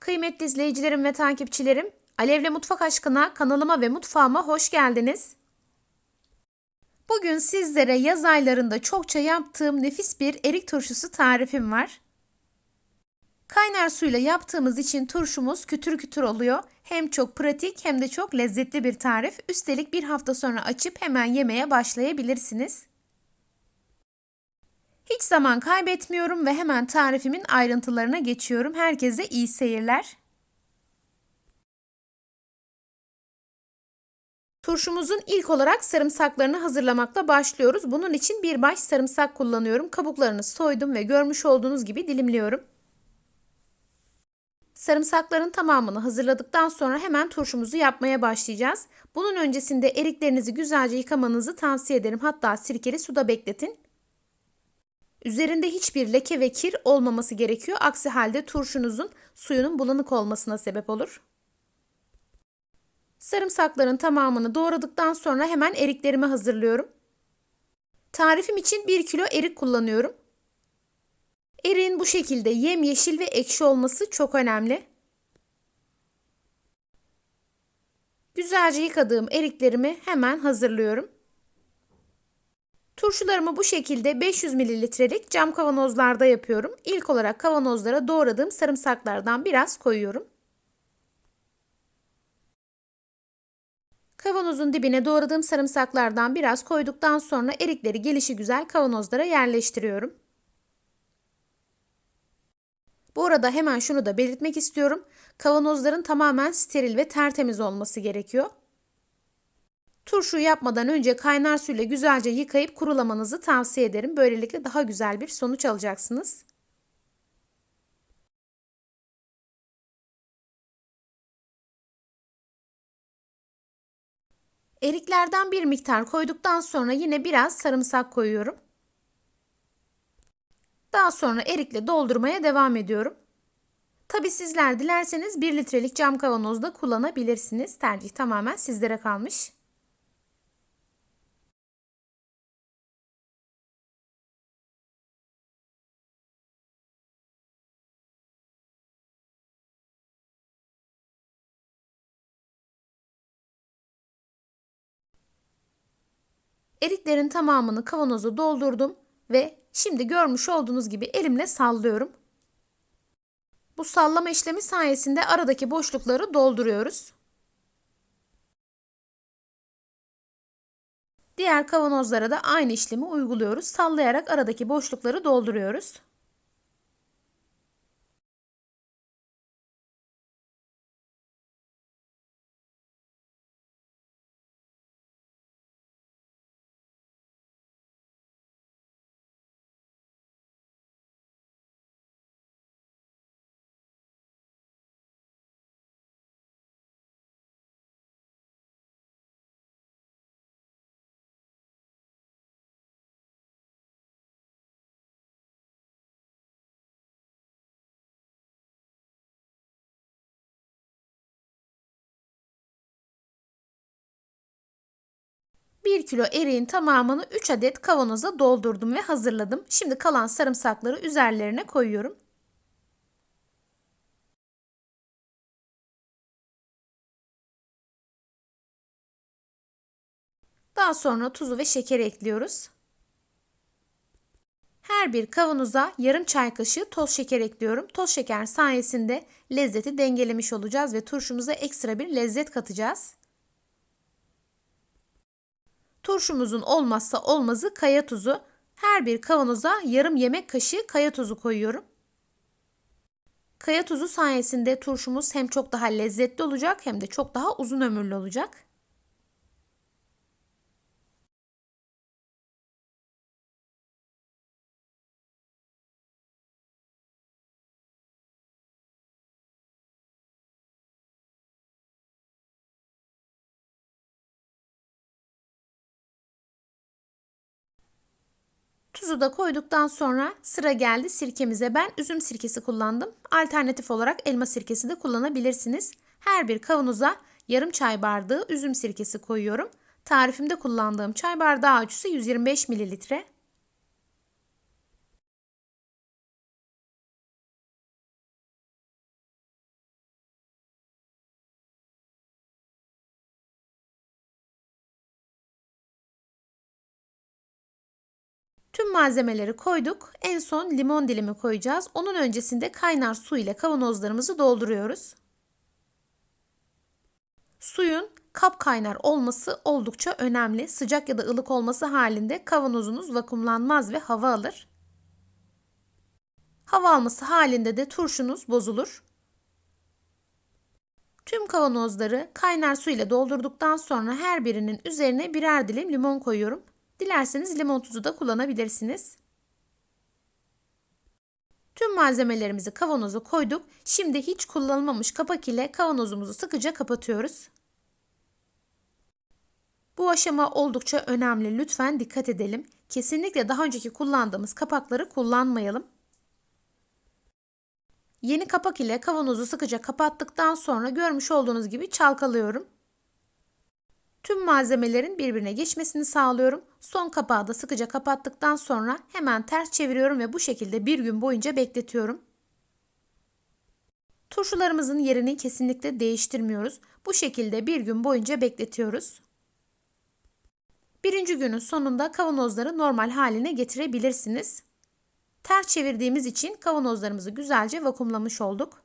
Kıymetli izleyicilerim ve takipçilerim, Alevle Mutfak Aşkına kanalıma ve mutfağıma hoş geldiniz. Bugün sizlere yaz aylarında çokça yaptığım nefis bir erik turşusu tarifim var. Kaynar suyla yaptığımız için turşumuz kütür kütür oluyor. Hem çok pratik hem de çok lezzetli bir tarif. Üstelik bir hafta sonra açıp hemen yemeye başlayabilirsiniz. Hiç zaman kaybetmiyorum ve hemen tarifimin ayrıntılarına geçiyorum. Herkese iyi seyirler. Turşumuzun ilk olarak sarımsaklarını hazırlamakla başlıyoruz. Bunun için bir baş sarımsak kullanıyorum. Kabuklarını soydum ve görmüş olduğunuz gibi dilimliyorum. Sarımsakların tamamını hazırladıktan sonra hemen turşumuzu yapmaya başlayacağız. Bunun öncesinde eriklerinizi güzelce yıkamanızı tavsiye ederim. Hatta sirkeli suda bekletin. Üzerinde hiçbir leke ve kir olmaması gerekiyor. Aksi halde turşunuzun suyunun bulanık olmasına sebep olur. Sarımsakların tamamını doğradıktan sonra hemen eriklerimi hazırlıyorum. Tarifim için 1 kilo erik kullanıyorum. Eriğin bu şekilde yemyeşil ve ekşi olması çok önemli. Güzelce yıkadığım eriklerimi hemen hazırlıyorum. Turşularımı bu şekilde 500 mililitrelik cam kavanozlarda yapıyorum. İlk olarak kavanozlara doğradığım sarımsaklardan biraz koyuyorum. Kavanozun dibine doğradığım sarımsaklardan biraz koyduktan sonra erikleri gelişi güzel kavanozlara yerleştiriyorum. Bu arada hemen şunu da belirtmek istiyorum. Kavanozların tamamen steril ve tertemiz olması gerekiyor. Turşu yapmadan önce kaynar suyla güzelce yıkayıp kurulamanızı tavsiye ederim. Böylelikle daha güzel bir sonuç alacaksınız. Eriklerden bir miktar koyduktan sonra yine biraz sarımsak koyuyorum. Daha sonra erikle doldurmaya devam ediyorum. Tabi sizler dilerseniz 1 litrelik cam kavanozda kullanabilirsiniz. Tercih tamamen sizlere kalmış. Eriklerin tamamını kavanoza doldurdum ve şimdi görmüş olduğunuz gibi elimle sallıyorum. Bu sallama işlemi sayesinde aradaki boşlukları dolduruyoruz. Diğer kavanozlara da aynı işlemi uyguluyoruz. Sallayarak aradaki boşlukları dolduruyoruz. Bir kilo eriğin tamamını 3 adet kavanoza doldurdum ve hazırladım. Şimdi kalan sarımsakları üzerlerine koyuyorum. Daha sonra tuzu ve şekeri ekliyoruz. Her bir kavanoza yarım çay kaşığı toz şeker ekliyorum. Toz şeker sayesinde lezzeti dengelemiş olacağız ve turşumuza ekstra bir lezzet katacağız. Turşumuzun olmazsa olmazı kaya tuzu. Her bir kavanoza yarım yemek kaşığı kaya tuzu koyuyorum. Kaya tuzu sayesinde turşumuz hem çok daha lezzetli olacak hem de çok daha uzun ömürlü olacak. Tuzu da koyduktan sonra sıra geldi sirkemize. Ben üzüm sirkesi kullandım. Alternatif olarak elma sirkesi de kullanabilirsiniz. Her bir kavanoza yarım çay bardağı üzüm sirkesi koyuyorum. Tarifimde kullandığım çay bardağı ölçüsü 125 mililitre. Tüm malzemeleri koyduk. En son limon dilimi koyacağız. Onun öncesinde kaynar su ile kavanozlarımızı dolduruyoruz. Suyun kap kaynar olması oldukça önemli. Sıcak ya da ılık olması halinde kavanozunuz vakumlanmaz ve hava alır. Hava alması halinde de turşunuz bozulur. Tüm kavanozları kaynar su ile doldurduktan sonra her birinin üzerine birer dilim limon koyuyorum. Dilerseniz limon tuzu da kullanabilirsiniz. Tüm malzemelerimizi kavanoza koyduk. Şimdi hiç kullanılmamış kapak ile kavanozumuzu sıkıca kapatıyoruz. Bu aşama oldukça önemli. Lütfen dikkat edelim. Kesinlikle daha önceki kullandığımız kapakları kullanmayalım. Yeni kapak ile kavanozu sıkıca kapattıktan sonra görmüş olduğunuz gibi çalkalıyorum. Tüm malzemelerin birbirine geçmesini sağlıyorum. Son kapağı da sıkıca kapattıktan sonra hemen ters çeviriyorum ve bu şekilde bir gün boyunca bekletiyorum. Turşularımızın yerini kesinlikle değiştirmiyoruz. Bu şekilde bir gün boyunca bekletiyoruz. Birinci günün sonunda kavanozları normal haline getirebilirsiniz. Ters çevirdiğimiz için kavanozlarımızı güzelce vakumlamış olduk.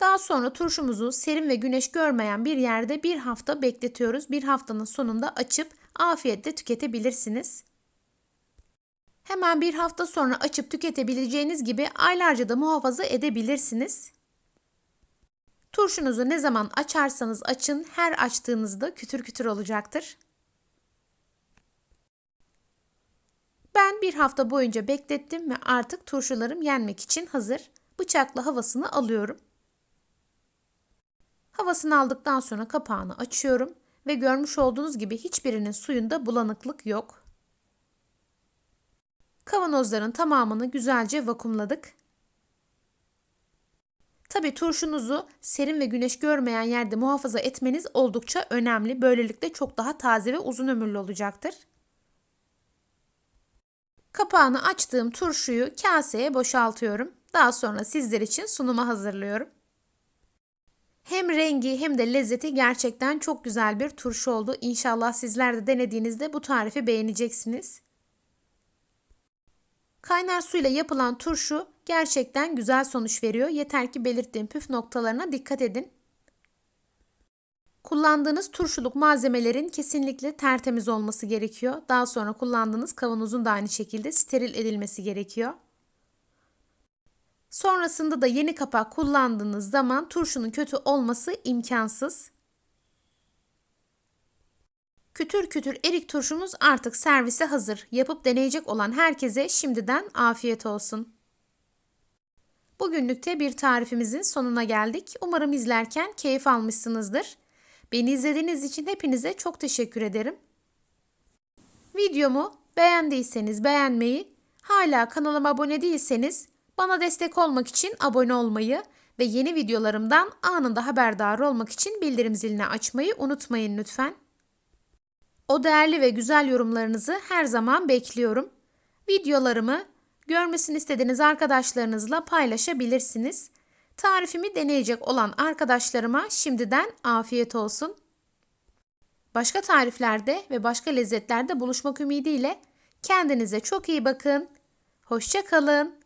Daha sonra turşumuzu serin ve güneş görmeyen bir yerde bir hafta bekletiyoruz. Bir haftanın sonunda açıp afiyetle tüketebilirsiniz. Hemen bir hafta sonra açıp tüketebileceğiniz gibi aylarca da muhafaza edebilirsiniz. Turşunuzu ne zaman açarsanız açın her açtığınızda kütür kütür olacaktır. Ben bir hafta boyunca beklettim ve artık turşularım yenmek için hazır. Bıçakla havasını alıyorum. Havasını aldıktan sonra kapağını açıyorum ve görmüş olduğunuz gibi hiçbirinin suyunda bulanıklık yok. Kavanozların tamamını güzelce vakumladık. Tabi turşunuzu serin ve güneş görmeyen yerde muhafaza etmeniz oldukça önemli. Böylelikle çok daha taze ve uzun ömürlü olacaktır. Kapağını açtığım turşuyu kaseye boşaltıyorum. Daha sonra sizler için sunuma hazırlıyorum. Hem rengi hem de lezzeti gerçekten çok güzel bir turşu oldu. İnşallah sizler de denediğinizde bu tarifi beğeneceksiniz. Kaynar suyla yapılan turşu gerçekten güzel sonuç veriyor. Yeter ki belirttiğim püf noktalarına dikkat edin. Kullandığınız turşuluk malzemelerin kesinlikle tertemiz olması gerekiyor. Daha sonra kullandığınız kavanozun da aynı şekilde steril edilmesi gerekiyor. Sonrasında da yeni kapak kullandığınız zaman turşunun kötü olması imkansız. Kütür kütür erik turşumuz artık servise hazır. Yapıp deneyecek olan herkese şimdiden afiyet olsun. Bugünlükte bir tarifimizin sonuna geldik. Umarım izlerken keyif almışsınızdır. Beni izlediğiniz için hepinize çok teşekkür ederim. Videomu beğendiyseniz beğenmeyi, hala kanalıma abone değilseniz bana destek olmak için abone olmayı ve yeni videolarımdan anında haberdar olmak için bildirim zilini açmayı unutmayın lütfen. O değerli ve güzel yorumlarınızı her zaman bekliyorum. Videolarımı görmesini istediğiniz arkadaşlarınızla paylaşabilirsiniz. Tarifimi deneyecek olan arkadaşlarıma şimdiden afiyet olsun. Başka tariflerde ve başka lezzetlerde buluşmak ümidiyle kendinize çok iyi bakın. Hoşça kalın.